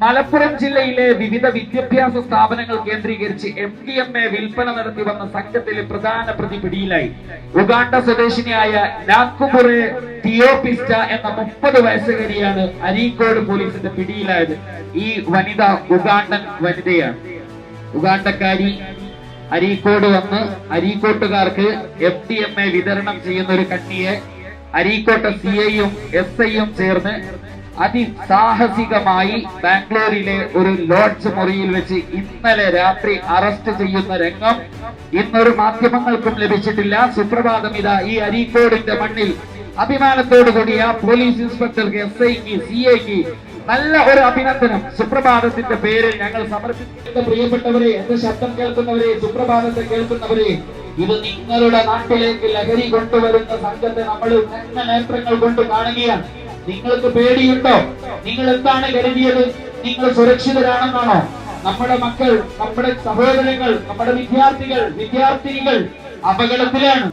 മലപ്പുറം ജില്ലയിലെ വിവിധ വിദ്യാഭ്യാസ സ്ഥാപനങ്ങൾ കേന്ദ്രീകരിച്ച് എം ഡി എം എ വിൽപ്പന നടത്തി വന്ന സംഘത്തിലെ പ്രധാന പ്രതി പിടിയിലായി ഉഗാണ്ട സ്വദേശിനിയായ നാക്കുപുറെ തിയോപിസ്റ്റ എന്ന മുപ്പത് വയസ്സുകാരിയാണ് അരീക്കോട് പോലീസിന്റെ പിടിയിലായത്. ഈ വനിത ഉഗാണ്ടൻ വനിതയാണ്. ഉഗാണ്ടക്കാരി അരീക്കോട് വന്ന് അരീക്കോട്ടുകാർക്ക് എഫ് ഡി എം എ വിതരണം ചെയ്യുന്ന ഒരു കണ്ണിയെ അരീക്കോട്ടെ സി ഐയും എസ് ഐയും ചേർന്ന് അതിസാഹസികമായി ബാംഗ്ലൂരിലെ ഒരു ലോഡ്ജ് മുറിയിൽ വെച്ച് ഇന്നലെ രാത്രി അറസ്റ്റ് ചെയ്യുന്ന രംഗം ഇന്നൊരു മാധ്യമങ്ങൾക്കും ലഭിച്ചിട്ടില്ല. സുപ്രഭാതം ഇതാ ഈ അരീക്കോടിന്റെ മണ്ണിൽ. അഭിമാനത്തോടു കൂടി ആ പോലീസ് ഇൻസ്പെക്ടർക്ക് എസ് ഐക്ക് സി ഐക്ക് നല്ല ഒരു അഭിനന്ദനം. സുപ്രഭാതത്തിന്റെ പേരിൽ ഞങ്ങൾ സമർപ്പിക്കുന്ന പ്രിയപ്പെട്ടവരെ എന്റെ ശബ്ദം കേൾക്കുന്നവരെ സുപ്രഭാതത്തെ കേൾക്കുന്നവരെ ഇത് നിങ്ങളുടെ നാട്ടിലേക്ക് ലഹരി കൊണ്ടുവരുന്ന സംഘത്തെ നമ്മൾ തന്നെ നേത്രങ്ങൾ കൊണ്ട് കാണുകയാണ്. നിങ്ങൾക്ക് പേടിയുണ്ടോ? നിങ്ങൾ എന്താണ് കരുതിയത്? നിങ്ങൾ സുരക്ഷിതരാണെന്നാണോ? നമ്മുടെ മക്കൾ നമ്മുടെ സഹോദരങ്ങൾ നമ്മുടെ വിദ്യാർത്ഥികൾ വിദ്യാർത്ഥിനികൾ അപകടത്തിലാണ്.